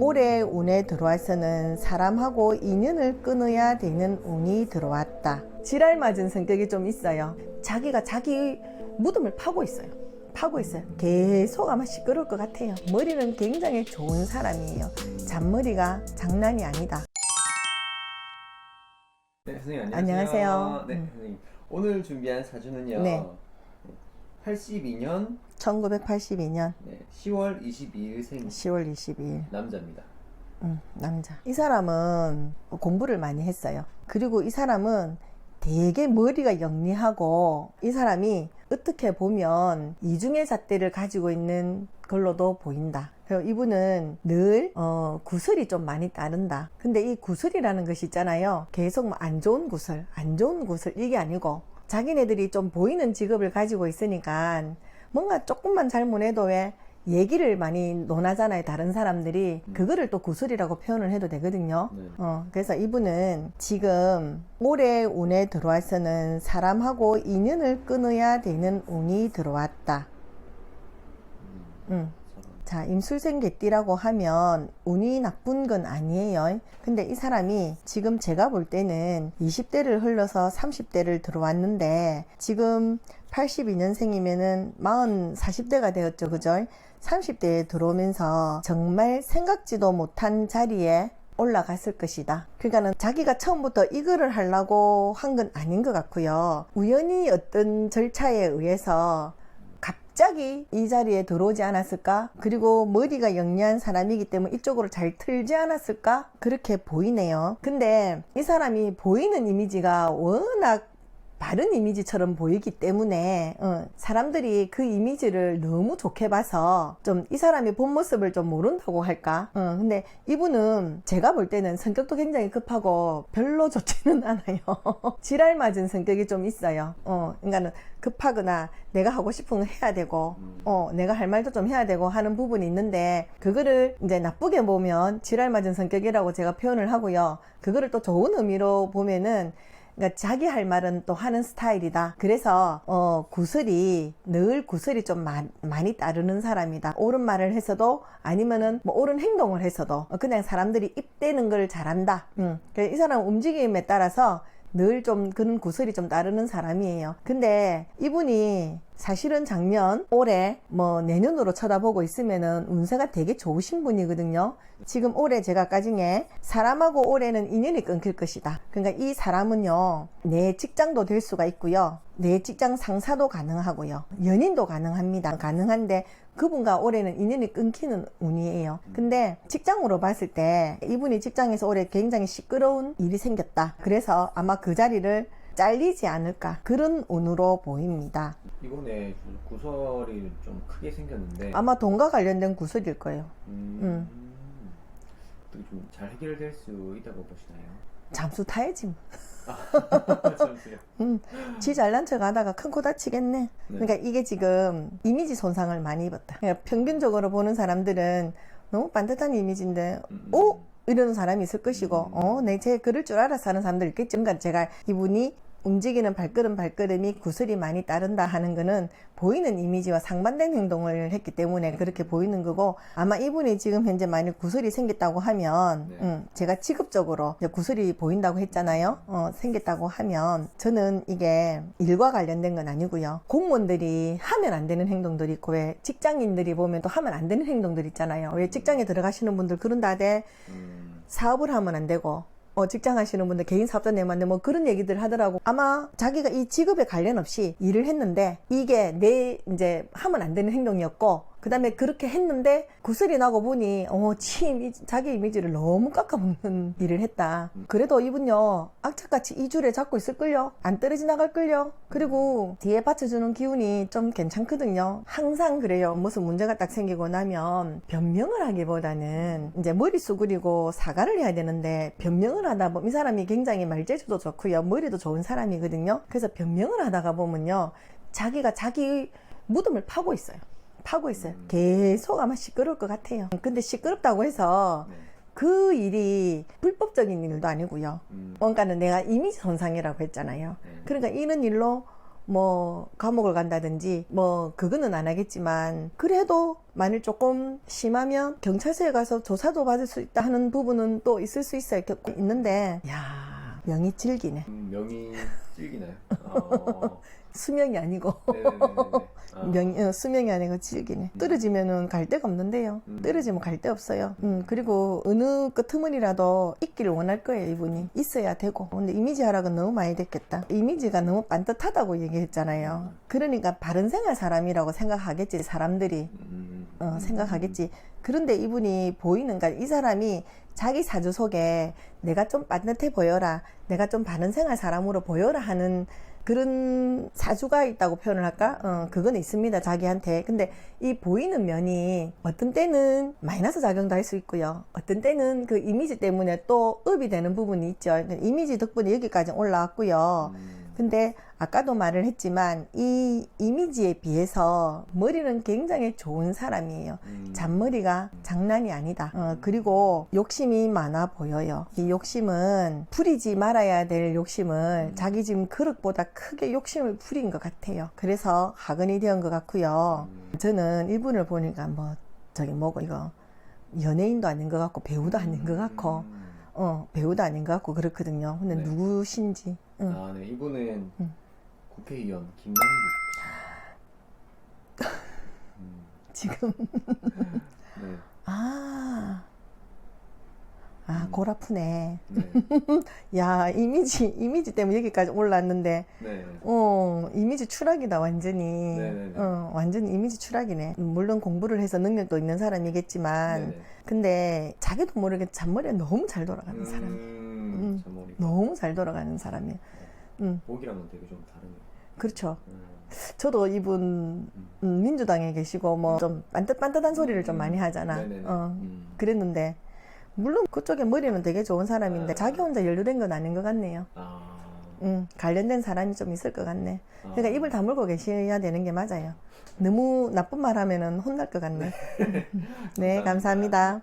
올해 운에 들어와서는 사람하고 인연을 끊어야 되는 운이 들어왔다. 지랄 맞은 성격이 좀 있어요. 자기가 자기 무덤을 파고 있어요. 파고 있어요. 계속 아마 시끄러울 것 같아요. 머리는 굉장히 좋은 사람이에요. 잔머리가 장난이 아니다. 네, 선생님 안녕하세요. 안녕하세요. 네, 음. 선생님. 오늘 준비한 사주는요. 네. 82년 1982년 네, 10월 22일 생 10월 22일. 남자입니다. 음, 남자. 이 사람은 공부를 많이 했어요. 그리고 이 사람은 되게 머리가 영리하고 이 사람이 어떻게 보면 이중의 잣대를 가지고 있는 걸로도 보인다. 그리고 이분은 늘 어, 구슬이 좀 많이 따른다. 근데 이 구슬이라는 것이 있잖아요. 계속 뭐안 좋은 구슬, 안 좋은 구슬 이게 아니고 자기네들이 좀 보이는 직업을 가지고 있으니까 뭔가 조금만 잘못해도 왜 얘기를 많이 논하잖아요. 다른 사람들이 음. 그거를 또 구슬이라고 표현을 해도 되거든요. 네. 어, 그래서 이분은 지금 올해 운에 들어와서는 사람하고 인연을 끊어야 되는 운이 들어왔다. 음, 음. 자, 임술생 개띠라고 하면 운이 나쁜 건 아니에요. 근데 이 사람이 지금 제가 볼 때는 20대를 흘러서 30대를 들어왔는데 지금 82년생이면은 40, 40대가 되었죠. 그죠? 30대에 들어오면서 정말 생각지도 못한 자리에 올라갔을 것이다. 그러니까는 자기가 처음부터 이거를 하려고 한 건 아닌 것 같고요. 우연히 어떤 절차에 의해서 갑자기 이 자리에 들어오지 않았을까? 그리고 머리가 영리한 사람이기 때문에 이쪽으로 잘 틀지 않았을까? 그렇게 보이네요. 근데 이 사람이 보이는 이미지가 워낙 바른 이미지처럼 보이기 때문에 어, 사람들이 그 이미지를 너무 좋게 봐서 좀 이 사람의 본 모습을 좀 모른다고 할까? 어, 근데 이분은 제가 볼 때는 성격도 굉장히 급하고 별로 좋지는 않아요. 지랄 맞은 성격이 좀 있어요. 어, 그러니까는 급하거나 내가 하고 싶은 거 해야 되고, 음. 어, 내가 할 말도 좀 해야 되고 하는 부분이 있는데, 그거를 이제 나쁘게 보면 지랄 맞은 성격이라고 제가 표현을 하고요. 그거를 또 좋은 의미로 보면은 그러니까 자기 할 말은 또 하는 스타일이다. 그래서 어 구슬이 늘 구슬이 좀 마- 많이 따르는 사람이다. 옳은 말을 해서도 아니면은 뭐 옳은 행동을 해서도 어, 그냥 사람들이 입대는 걸 잘한다. 음. 그래서 이 사람 움직임에 따라서 늘 좀 그런 구슬이 좀 따르는 사람이에요. 근데 이분이 사실은 작년, 올해, 뭐 내년으로 쳐다보고 있으면은 운세가 되게 좋으신 분이거든요. 지금 올해 제가 까중에 사람하고 올해는 인연이 끊길 것이다. 그러니까 이 사람은요, 내 직장도 될 수가 있고요. 내 직장 상사도 가능하고요. 연인도 가능합니다. 가능한데 그분과 올해는 인연이 끊기는 운이에요. 근데 직장으로 봤을 때 이분이 직장에서 올해 굉장히 시끄러운 일이 생겼다. 그래서 아마 그 자리를 잘리지 않을까. 그런 운으로 보입니다. 이번에 구- 구설이 좀 크게 생겼는데 아마 돈과 관련된 구슬일 거예요. 음, 어떻게 좀잘 해결될 수 있다고 보시나요? 잠수 타야지. 뭐. 잠시요. 음, 지 잘난 척 하다가 큰 코 다치겠네. 네. 그러니까 이게 지금 이미지 손상을 많이 입었다. 그러니까 평균적으로 보는 사람들은 너무 반듯한 이미지인데, 음. 오! 이러는 사람이 있을 것이고, 음. 어, 내 제 그럴 줄 알아서 하는 사람들 있겠지. 그러니까 제가 이분이 움직이는 발걸음 발걸음이 구슬이 많이 따른다 하는 거는 보이는 이미지와 상반된 행동을 했기 때문에 그렇게 보이는 거고 아마 이분이 지금 현재 만약 구슬이 생겼다고 하면 네. 음, 제가 직업적으로 이제 구슬이 보인다고 했잖아요? 어, 생겼다고 하면 저는 이게 일과 관련된 건 아니고요. 공무원들이 하면 안 되는 행동들이 있고 왜 직장인들이 보면 또 하면 안 되는 행동들 있잖아요. 왜 직장에 들어가시는 분들 그런다대? 음, 사업을 하면 안 되고 어, 직장 하시는 분들 개인 사업자 돼. 뭐 그런 얘기들 하더라고. 아마 자기가 이 직업에 관련 없이 일을 했는데 이게 내 이제 하면 안 되는 행동이었고 그 다음에 그렇게 했는데 구슬이 나고 보니 어, 침, 이- 자기 이미지를 너무 깎아먹는 일을 했다. 그래도 이분요, 악착같이 이 줄에 잡고 있을걸요? 안 떨어지 나갈걸요? 그리고 뒤에 받쳐주는 기운이 좀 괜찮거든요. 항상 그래요. 무슨 문제가 딱 생기고 나면 변명을 하기보다는 이제 머리 수그리고 사과를 해야 되는데 변명을 하다 보면 이 사람이 굉장히 말재주도 좋고요. 머리도 좋은 사람이거든요. 그래서 변명을 하다가 보면요. 자기가 자기 무덤을 파고 있어요. 파고 있어요. 음. 계속 아마 시끄러울 것 같아요. 근데 시끄럽다고 해서 네. 그 일이 불법적인 일도 아니고요. 음, 뭔가는 내가 이미지 손상이라고 했잖아요. 네. 그러니까 이런 일로 뭐 감옥을 간다든지 뭐 그거는 안 하겠지만 그래도 만일 조금 심하면 경찰서에 가서 조사도 받을 수 있다 하는 부분은 또 있을 수 있어요. 겨- 있는데 야 명이 질기네. 음, 명이 질기나요? 어, 수명이 아니고. 아, 명 어, 수명이 아니고 질기네. 떨어지면은 갈 데가 없는데요. 음. 떨어지면 갈 데 없어요. 음, 그리고 어느 끄트머리라도 있기를 원할 거예요, 이분이. 있어야 되고. 근데 이미지 하락은 너무 많이 됐겠다. 이미지가 너무 반듯하다고 얘기했잖아요. 그러니까 바른 생활 사람이라고 생각하겠지, 사람들이. 음, 어, 음, 생각하겠지. 그런데 이분이 보이는, 그러니까 이 사람이 자기 사주 속에 내가 좀 반듯해 보여라, 내가 좀 바른 생활 사람으로 보여라 하는 그런 사주가 있다고 표현을 할까? 어, 그건 있습니다, 자기한테. 근데 이 보이는 면이 어떤 때는 마이너스 작용도 할 수 있고요. 어떤 때는 그 이미지 때문에 또 업이 되는 부분이 있죠. 이미지 덕분에 여기까지 올라왔고요. 음, 근데 아까도 말을 했지만 이 이미지에 비해서 머리는 굉장히 좋은 사람이에요. 음, 잔머리가 장난이 아니다. 어, 그리고 욕심이 많아 보여요. 이 욕심은 부리지 말아야 될 욕심을 음. 자기 지금 그릇보다 크게 욕심을 부린 것 같아요. 그래서 하근이 되은 것 같고요. 음, 저는 이분을 보니까 뭐 저기 뭐고 이거 연예인도 아닌 것 같고 배우도 아닌 것 같고 음. 어 배우도 아닌 것 같고 그렇거든요. 근데 네. 누구신지 응. 아, 네. 이분은 음. 국회의원 김남국. 음, 지금 네. 아. 아, 음. 골 아프네. 네. 야, 이미지, 이미지 때문에 여기까지 올랐는데, 네. 어, 이미지 추락이다, 완전히. 네네네. 어, 완전히 이미지 추락이네. 물론 공부를 해서 능력도 있는 사람이겠지만, 네네. 근데 자기도 모르게 잔머리가 너무 잘 돌아가는 사람. 음, 저 머리. 너무 잘 돌아가는 사람이에요. 음, 보기랑은 되게 좀 다르네요. 그렇죠. 음, 저도 이분, 음, 민주당에 계시고, 뭐, 좀 반듯반듯한 소리를 좀 음, 많이 하잖아. 네네네. 어, 음. 그랬는데, 물론 그쪽에 머리는 되게 좋은 사람인데, 아. 자기 혼자 연루된 건 아닌 것 같네요. 아. 음, 관련된 사람이 좀 있을 것 같네. 아. 그러니까 입을 다물고 계셔야 되는 게 맞아요. 너무 나쁜 말 하면은 혼날 것 같네. 네, 감사합니다.